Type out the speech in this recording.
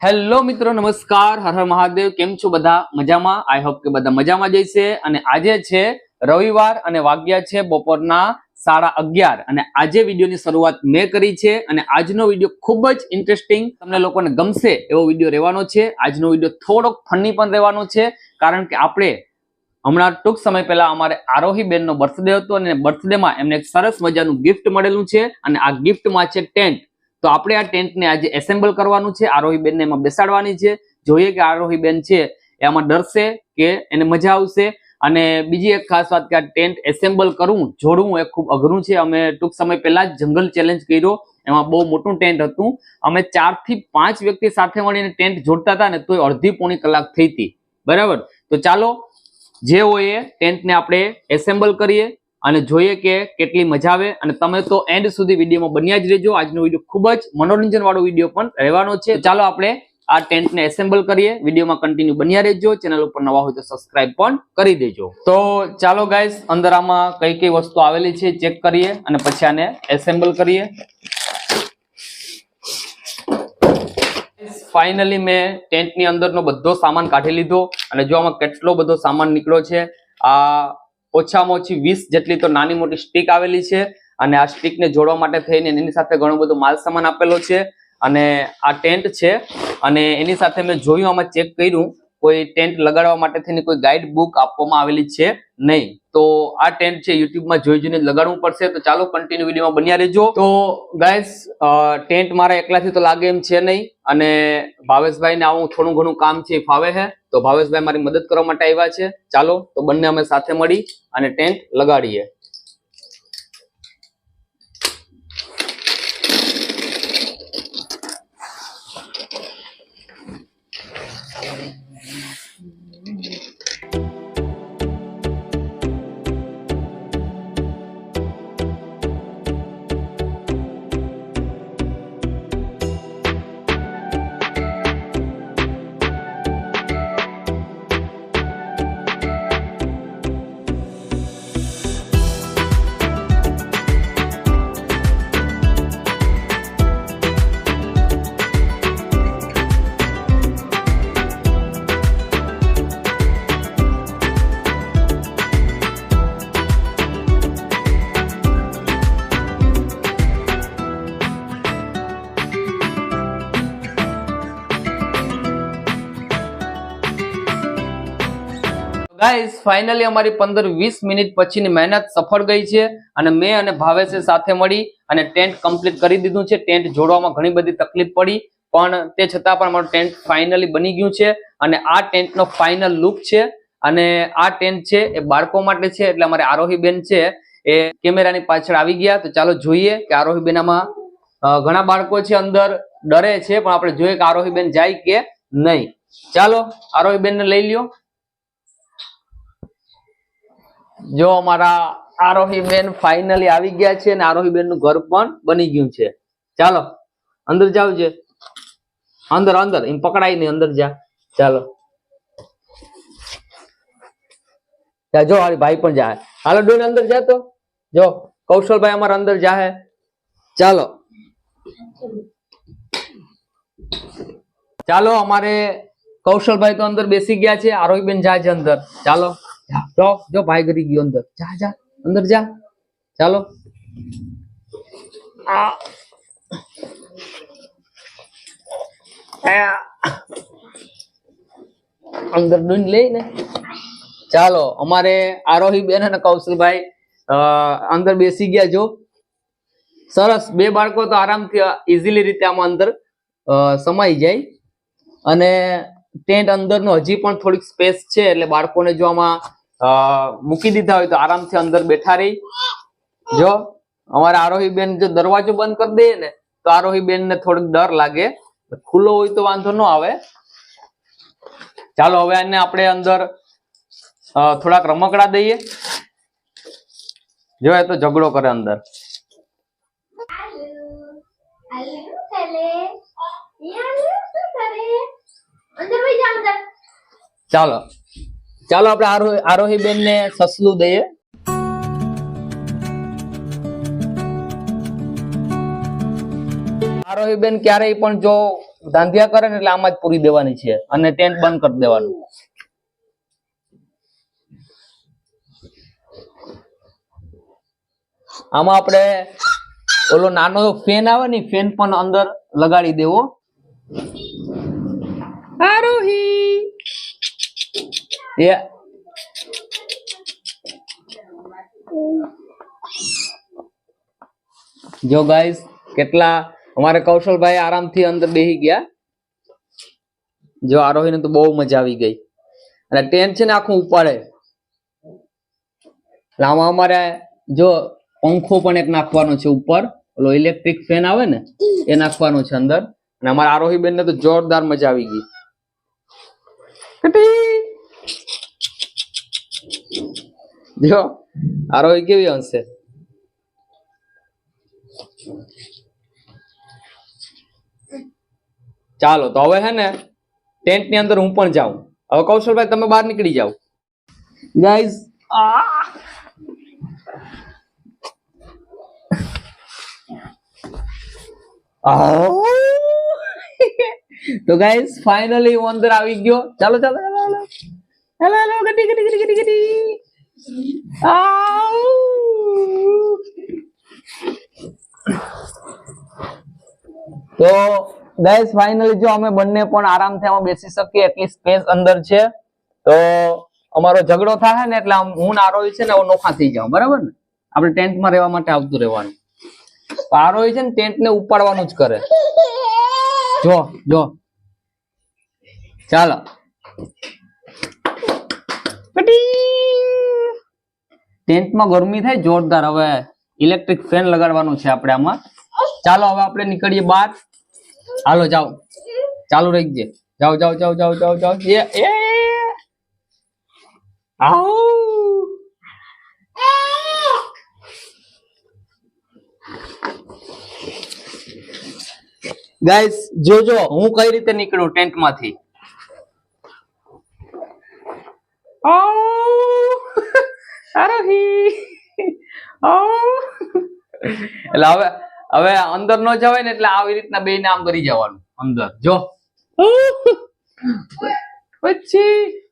Hello મિત્રો, નમસ્કાર. હર હર મહાદેવ. કેમ છો બધા? મજામાં? આઈ હોપ કે બધા મજામાં જઈશે અને આજે છે રવિવાર અને વાગ્યા છે બપોરના સાડા અગિયાર. અને આજે વિડીયોની શરૂઆત મેં કરી છે અને આજનો વીડિયો ખૂબ જ ઇન્ટરેસ્ટિંગ તમને લોકોને ગમશે એવો વીડિયો રહેવાનો છે. આજનો વીડિયો થોડોક ફની પણ રહેવાનો છે. કારણ કે આપણે હમણાં ટૂંક સમય પહેલા અમારે આરોહી બેનનો બર્થડે હતો અને બર્થડેમાં એમને એક સરસ મજાનું ગિફ્ટ મળેલું છે અને આ ગિફ્ટમાં છે ટેન્ટ તો આપણે આ ટેન્ટને આજે એસેમ્બલ કરવાનું છે. આરોહી બેનને એમાં બેસાડવાની છે. જોઈએ કે આરોહી બેન છે એ આમાં ડરશે કે એને મજા આવશે. અને બીજી એક ખાસ વાત કે આ ટેન્ટ એસેમ્બલ કરવું, જોડવું એ ખૂબ અઘરું છે. અમે ટૂંક સમય પહેલા જ જંગલ ચેલેન્જ કર્યો. એમાં બહુ મોટું ટેન્ટ હતું. અમે ચારથી પાંચ વ્યક્તિ સાથે મળીને ટેન્ટ જોડતા હતા ને તોય અડધી પોણી કલાક થઈ હતી. બરાબર? તો ચાલો જે હોય એ ટેન્ટને આપણે એસેમ્બલ કરીએ અને જોઈએ કે કેટલી મજા આવે. અને તમે તો એન્ડ સુધી વિડીયોમાં બન્યા જ રહેજો. આજનો વીડિયો ખૂબ જ મનોરંજન વાળો વીડિયો પણ રહેવાનો છે. ચાલો આપણે આ ટેન્ટને એસેમ્બલ કરીએ. વિડીયોમાં કન્ટિન્યુ બન્યા રહેજો. ચેનલ ઉપર નવા હોય તો સબસ્ક્રાઇબ પણ કરી દેજો. તો ચાલો ગાઈસ અંદર આમાં કઈ કઈ વસ્તુ આવેલી છે ચેક કરીએ અને પછી આને એસેમ્બલ કરીએ. ફાઇનલી મેં ટેન્ટની અંદરનો બધો સામાન કાઢી લીધો અને જો આમાં કેટલો બધો સામાન નીકળ્યો છે, આ ઓછામાં ઓછી વીસ જેટલી તો નાની મોટી સ્ટીક આવેલી છે અને આ સ્ટીકને જોડવા માટે થઈને એની સાથે ઘણો બધો માલ સામાન આપેલો છે અને આ ટેન્ટ છે અને એની સાથે મેં જોયું, આમાં ચેક કર્યું કોઈ ટેન્ટ લગાડવા માટે થઈને કોઈ ગાઈડ બુક આપવામાં આવેલી છે નહીં. તો આ ટેન્ટ છે યુટ્યુબમાં જોઈ જોઈને લગાડવું પડશે. તો ચાલો કન્ટિન્યુ વિડીયોમાં બન્યા રહેજો. તો ગાઈસ ટેન્ટ મારા એકલાથી તો લાગે એમ છે નહીં. અને ભાવેશભાઈને આવું થોડું ઘણું કામ છે ફાવે છે તો ભાવેશભાઈ મારી મદદ કરવા માટે આવ્યા છે. ચાલો, તો બંને અમે સાથે મળી અને ટેન્ટ લગાડીએ. ગાઈસ ફાઇનલી અમારી પંદર વીસ મિનિટ પછીની મહેનત સફળ ગઈ છે અને મેં અને ભાવેશે સાથે મળી અને ટેન્ટ કમ્પ્લીટ કરી દીધું છે. ટેન્ટ જોડવામાં ઘણી બધી તકલીફ પડી, પણ તે છતાં પણ અમારું ટેન્ટ ફાઇનલી બની ગયું છે અને આ ટેન્ટનો ફાઇનલ લુક છે અને આ ટેન્ટ છે એ બાળકો માટે છે એટલે અમારે આરોહી બેન છે એ કેમેરાની પાછળ આવી ગયા. તો ચાલો જોઈએ કે આરોહી બેન આમાં ઘણા બાળકો છે અંદર ડરે છે, પણ આપણે જોઈએ કે આરોહી બેન જાય કે નહીં. ચાલો આરોહી બેન ને લઈ લ્યો. જો અમારા આરોહી બેન ફાઇનલી આવી ગયા છે અને આરોહી બેનનું ઘર પણ બની ગયું છે. ચાલો, અંદર જાવ છે અંદર અંદર, એમ પકડાય નહીં, અંદર જા. ચાલો. જો હારી ભાઈ પણ જાય હાલો ડોન અંદર જા તો. જો, કૌશલભાઈ અમારા અંદર જાહે. ચાલો. ચાલો, અમારે કૌશલભાઈ તો અંદર બેસી ગયા છે, આરોહી બેન જાય છે અંદર. ચાલો. જા, જો જો ભાઈ ગરી ગયો અંદર. જા જા અંદર જા. ચાલો. આ. અંદર ડૂન લઈ ને. ચાલો અમારે આરોહી બેન અને કૌશલભાઈ અ, અંદર બેસી ગયા જો. સરસ બે બાળકો તો આરામથી ઇઝીલી રીતે આમાં અંદર સમાઈ જાય. અને ટેન્ટ અંદરનો હજી પણ થોડીક સ્પેસ છે એટલે બાળકોને જો આમાં મૂકી દીધા હોય તો આરામથી અંદર બેઠા રહી. જો, અમારા આરોહી બેન જો દરવાજો બંધ કરી દઈએ ને, તો આરોહી બેન ને થોડોક ડર લાગે. ખુલ્લો હોય તો વાંધો ન આવે. ચાલો, હવે આને આપણે અંદર થોડાક રમકડા દઈએ. જો એ તો ઝઘડો કરે અંદર. ચાલો. ચાલો આપણે આરોહી બેન ને સસલું દઈએ. આરોહી બેન ક્યારેય પણ જો ધાંધિયા કરે ને એટલે આમાં જ પૂરી દેવાની છે અને ટેન્ટ બંધ કરી દેવાનું. આમાં આપણે ઓલો નાનો ફેન આવે ને ફેન પણ અંદર લગાડી દેવો. આરોહી! એ જો ગાઈસ કેટલા અમારે કૌશલભાઈ આરામથી અંદર બેહી ગયા. જો આરોહીને તો બહુ મજા આવી ગઈ. અને ટેન્ટ છે ને આખું ઉપાડે. એટલે આમાં અમારે જો પંખો પણ એક નાખવાનો છે ઉપર. ઓલો ઇલેક્ટ્રિક ફેન આવે ને, એ નાખવાનો છે અંદર. અને અમારા આરોહી બેન ને તો જોરદાર મજા આવી ગઈ. જો આરોહી કેવી અંશે ચાલો, તો હવે હે ને, ટેન્ટની અંદર હું પણ જાઉં. હવે કૌશલભાઈ, તમે બહાર નીકળી જાઓ. ગાઈઝ તો ગાઈઝ ફાઇનલી હું અંદર આવી ગયો. ચાલો ચાલો ચાલો હેલો હેલો ગટી ગટી ગટી ગટી આઉ. તો ગાઈસ ફાઇનલી જો અમે બંને પણ આરામથી આમાં બેસી શકીએ એટલી સ્પેસ અંદર છે. તો, અમારો ઝઘડો થાય ને એટલે હું આરોહી છે ને નોખા થઈ જાવ બરાબર ને? આપણે ટેન્ટમાં રહેવા માટે આવતું રહેવાનું. આરોહી છે ને ટેન્ટને ઉપાડવાનું જ કરે. જો જો. ચાલો. ટેન્ટમાં ગરમી થાય, જોરદાર. હવે ઇલેક્ટ્રિક ફેન લગાડવાનું છે આપણે આમાં. ચાલો, હવે આપણે નીકળીએ બહાર. હાલો, જાઓ. ચાલુ રહી ગયે. જાઓ જાઓ જાઓ જાઓ જાઓ જાઓ. એ એ. આઉ. ગાઈસ જોજો, હું કઈ રીતે નીકળું ટેન્ટ એટલે હવે હવે અંદર ન જવાય ને એટલે આવી રીતના બે આમ કરી જવાનું અંદર. જો. પછી